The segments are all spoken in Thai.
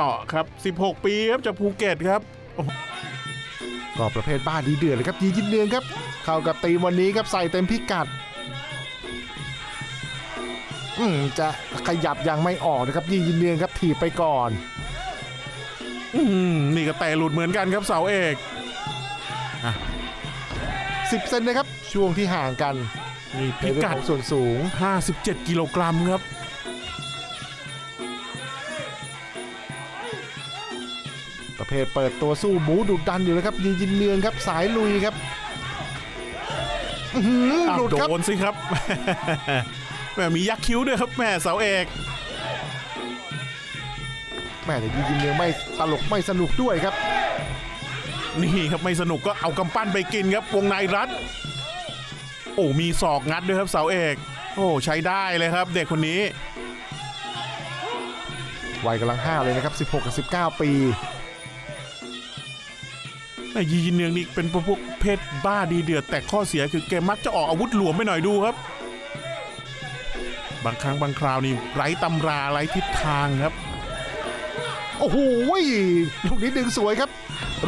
ต่อครับ 16 ปีครับจากภูเก็ตครับ ก็ประเภทบ้าดีเดือดเลยครับยียินเนืองครับ เข้ากับตีมวันนี้ครับใส่เต็มพิกัด อืมจะขยับยังไม่ออกนะครับยียินเนืองครับถีบไปก่อน อืมนี่ก็แต่หลุดเหมือนกันครับเสาเอก10เซนนะครับ ช่วงที่ห่างกันนี่ในพิเรื่องกัดของส่วนสูง 57 กิโลกรัมครับ เภทเปิดตัวสู้บูดุดันอยู่นะครับยียินเนืองครับสายลุยครับอื้อหืออ้าวหลุดโดครับนสิครับแม่มียักษ์คิ้วด้วยครับแม่เสาเอกแม่แต่ยียินเนืองไม่ตลกไม่สนุกด้วยครับ นี่ครับไม่สนุกก็เอากำปั้นไปกินครับวงในรัดโอ้มีศอกงัดด้วยครับเสาเอก โอ้ใช้ได้เลยครับ เด็กคนนี้วัยกำลังห้าวเลยนะครับ 16 กับ 19 ปี ไอ้ยีนเนืองนี่เป็นพวกเพศบ้าดีเดือด แต่ข้อเสียคือแกมักจะออกอาวุธหลวมไปหน่อยดูครับ บางครั้งบางคราวนี่ไร้ตำราไร้ทิศทางครับ โอ้โหลูกนี้ดึงสวยครับ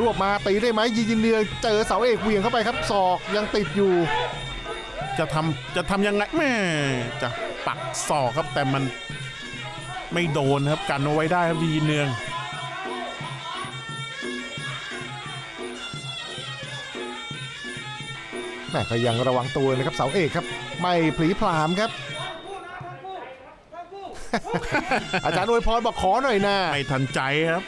รวบมาตีได้ไหมยียินเนืองเจอเสาเอกเหวียงเข้าไปครับศอกยังติดอยู่ จะทำจะทำยังไงแม่จะปักศอกครับแต่มันไม่โดนครับกันเอาไว้ได้ครับยีนเนือง แม่ก็ยังระวังตัวนะครับเสาเอกครับ ไม่ผลีผลามครับ อาจารย์อวยพรบอกขอหน่อยนะไม่ทันใจครับ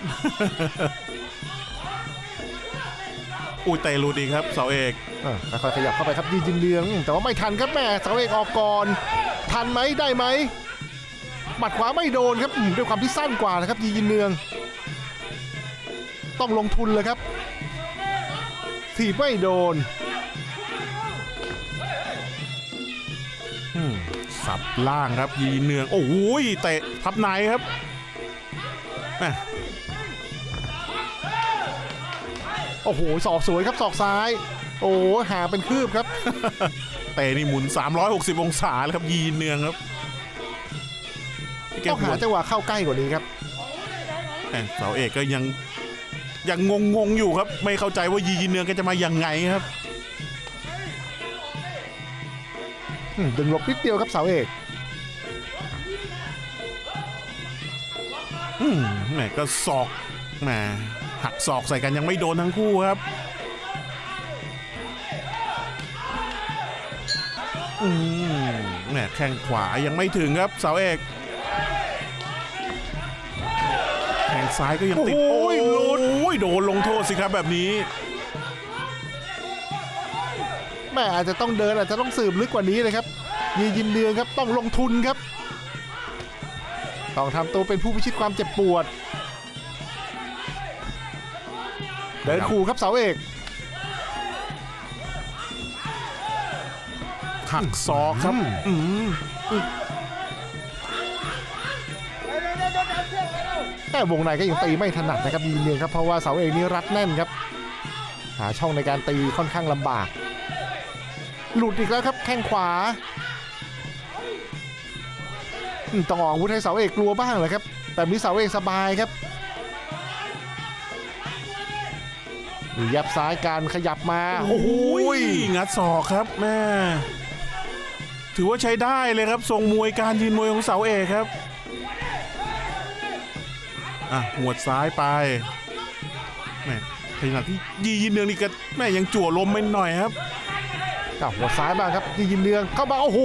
อุ้ยเตะหลุดอีกครับเสาเอกเออค่อยๆขยับเข้าไปครับยีจินเรือง แต่ว่าไม่ทันครับแม่เสาเอกออกก่อน ทันไหมได้ไหมหมัดขวาไม่โดนครับอืมด้วยความที่สั้นกว่านะครับยีจินเรือง ต้องลงทุนเลยครับถีบไม่โดน สับล่างครับยีเนือง โอ้โหยเตะพับในครับแม่โอ้โหศอกสวยครับศอกซ้าย โอ้หาเป็นคืบครับ เตะนี่หมุน 360 องศาเลยครับยีเนืองครับแกต้องหัหาวจังหวะเข้าใกล้กว่านี้ครับแม่เสาเอกก็ยังยังงงงๆอยู่ครับ ไม่เข้าใจว่ายีเนืองแกจะมายังไงครับ ดึงหลบนิดเดียวครับเสาเอกอืมแหมก็ศอกแหมหักศอกใส่กันยังไม่โดนทั้งคู่ครับอืมแหมแข้งขวายังไม่ถึงครับเสาเอกแข้งซ้ายก็ยังติด โอ้ยหลุดโอ้ยโดนลงโทษสิครับแบบนี้ แม่อาจจะต้องเดินอาจจะต้องสืบลึกกว่านี้เลยครับยียินเดืองครับต้องลงทุนครับ ต้องทำตัวเป็นผู้พิชิตความเจ็บปวด เดินขู่ครับเสาเอกหักศอกครับอืมแต่วงในก็ยังตีไม่ถนัดนะครับยียินเดืองครับเพราะว่าเสาเอกนี่รัดแน่นครับ หาช่องในการตีค่อนข้างลำบาก หลุดอีกแล้วครับแข้งขวาต้องออกอวุธให้เสาเอกกลัวบ้างเหรอครับ แต่นี้เสาเอกสบายครับยับซ้ายการขยับมาโอ้โหงัดศอกครับแม่ถือว่าใช้ได้เลยครับทรงมวยการยืนมวยของเสาเอกครับอะหัวซ้ายไปแม่ขณะที่ยียินเนืองนี่ก็แม่ยังจั่วลมไปหน่อยครับ กับหัวซ้ายบ้างครับยียินเดืองเข้ามาโอ้โห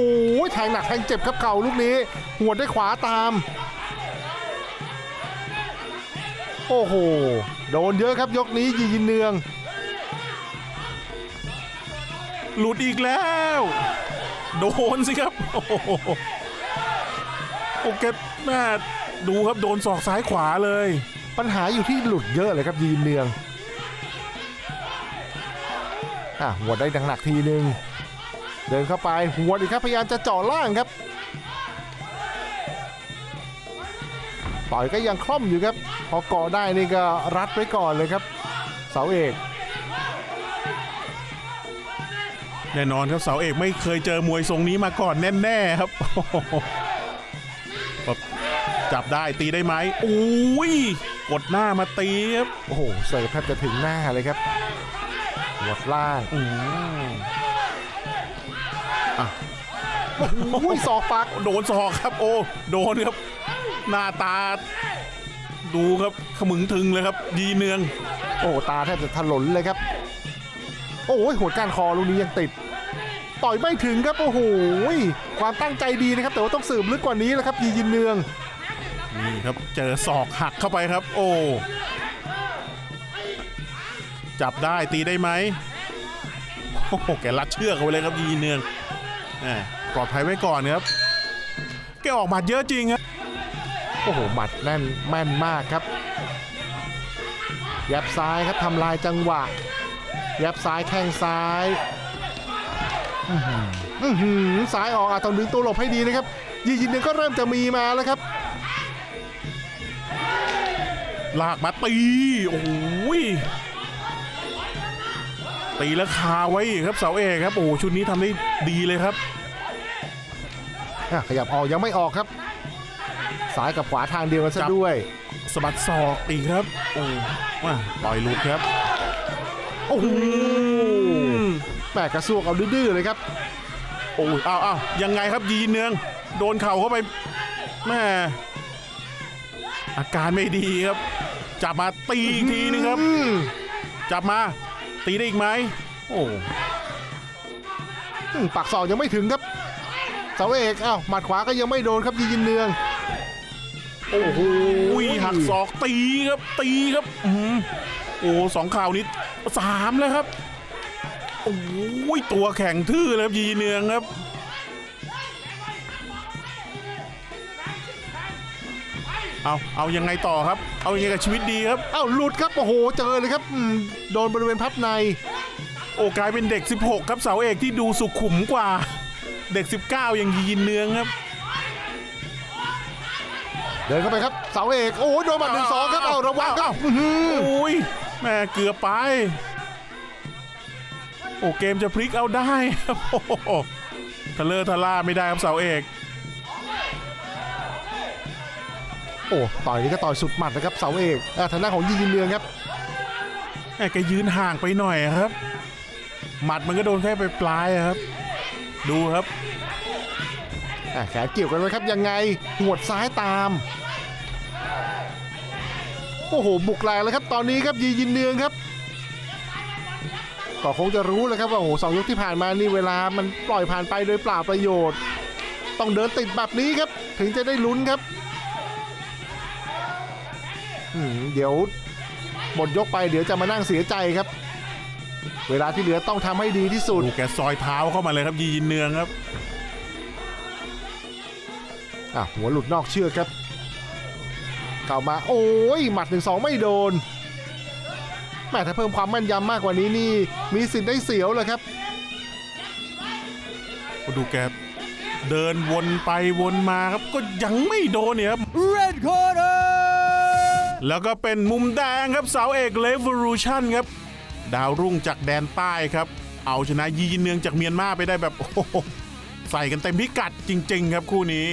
แทงหนักแทงเจ็บครับเข่าลูกนี้ หัวดด้วยขวาตาม โอ้โหโดนเยอะครับยกนี้ยียินเนือง หลุดอีกแล้ว โดนสิครับ โอ้โหโอเคแม่ดูครับโดนศอกซ้ายขวาเลย ปัญหาอยู่ที่หลุดเยอะเลยครับยีนเนืองอะหัวได้ดังหนักทีหนึ่ง เดินเข้าไปหัวดอีกครับพยายามจะเจาะล่างครับต่อยก็ยังคล่อมอยู่ครับ พอเกาะได้นี่ก็รัดไว้ก่อนเลยครับ เสาเอก แน่นอนครับเสาเอกไม่เคยเจอมวยทรงนี้มาก่อนแน่ๆครับโอ้โหแบบจับได้ตีได้ไหมอุ้ยกดหน้ามาตีครับโอ้โหเสิร์ฟแทบจะถึงหน้าเลยครับหัวดล่างอืม อุ้ยศอกปักโดนศอกครับ โอ้โดนครับ หน้าตา ดูครับขมึงถึงเลยครับ ยีเนือง โอ้ตาแทบจะถลนเลยครับ โอ้ยหัวก้านคอลูกนี้ยังติด ต่อยไม่ถึงครับโอ้โหความตั้งใจดีนะครับ แต่ว่าต้องสืบลึกกว่านี้แล้วครับ ยียินเนืองนี่ครับเจอศอกหักเข้าไปครับ โอ้จับได้ตีได้ไหมโอ้โหแกรัดเชือกเอาไว้เลยครับยีเนืองแหม ปลอดภัยไว้ก่อนครับแกออกหมัดเยอะจริงครับโอ้โหหมัดแน่นแม่นมากครับยับซ้ายครับทำลายจังหวะยับซ้ายแข้งซ้ายอื้อหืออื้อหือซ้ายออกอาต้องดึงตัวหลบให้ดีนะครับยียินเนืองก็เริ่มจะมีมาแล้วครับลากมาตีโอ้โหยตีแล้วคาไว้อีกครับเสาเอกครับโอ้โหชุดนี้ทำได้ดีเลยครับอะ ขยับออกยังไม่ออกครับซ้ายกับขวาทางเดียวกันซะจับด้วย สะบัดศอกอีกครับ โอ้มาต่อยหลุดครับ โอ้โหอืมแม่กระซวกเอาดื้อๆเลยครับ โอ้ยอ้าวอ้าวยังไงครับยีเนือง โดนเข่าเข้าไปแม่อาการไม่ดีครับ จับมาตีอีกทีนึงครับอืมจับมา ตีได้อีกไหม โอ้อืมปักศอกยังไม่ถึงครับ เสาเอกอ้าวหมัดขวาก็ยังไม่โดนครับยียินเนือง โอ้โหหักศอกตีครับตีครับอืมโอ้สองข่าวนี้สามแล้วครับโอ้ยตัวแข็งทื่อเลยครับยีเนืองครับเอาเอายังไงต่อครับ เอายังไงกับชีวิตดีครับอ้าวหลุดครับโอ้โหเจอเลยครับอืมโดนบริเวณพับใน โอ้กลายเป็นเด็ก 16 ครับเสาเอกที่ดูสุขุมกว่า เด็ก 19อย่างยีนเนืองครับเดินเข้าไปครับเสาเอกโอ้โหโดนหมัดหนึ่งสองครับเอาระวังครับอ้าวอื้อหือโอ้ยแม่เกือบไป โอ้เกมจะพลิกเอาได้ครับโอ้โหทะเลอร์ทะล่าไม่ได้ครับเสาเอก โอ้ต่อยนี่ก็ต่อยสุดหมัดนะครับเสาเอกอะทางด้านของยียินเนืองครับแม่แกยืนห่างไปหน่อยครับ หมัดมันก็โดนแค่ไปปลายๆครับ ดูครับอะแขนเกี่ยวกันไว้ครับยังไงหัวดซ้ายตาม โอ้โห บุกแรงแล้วครับ ตอนนี้ครับยียินเนืองครับ ก็คงจะรู้แล้วครับว่าโอ้โหสองยกที่ผ่านมานี่เวลามันปล่อยผ่านไปโดยเปล่าประโยชน์ ต้องเดินติดแบบนี้ครับ ถึงจะได้ลุ้นครับเดี๋ยวหมดยกไปเดี๋ยวจะมานั่งเสียใจครับ เวลาที่เหลือต้องทำให้ดีที่สุด ดูแกซอยเท้าเข้ามาเลยครับยีนเนืองครับ อะหัวหลุดนอกเชือกครับ เข้ามาโอ้ยหมัดหนึ่งสองไม่โดนแม่ถ้าเพิ่มความแม่นยำมากกว่านี้นี่ มีสิทธิ์ได้เสียวเลยครับก็ดูแกเดินวนไปวนมาครับ ก็ยังไม่โดนเนี่ยครับ Red Corner แล้วก็เป็นมุมแดงครับเสาเอกเลเวอรูชันครับ ดาวรุ่งจากแดนใต้ครับ เอาชนะยีนเนืองจากเมียนมาไปได้แบบโอ้โหใส่กันเต็มพิกัดจริง ๆ ครับคู่นี้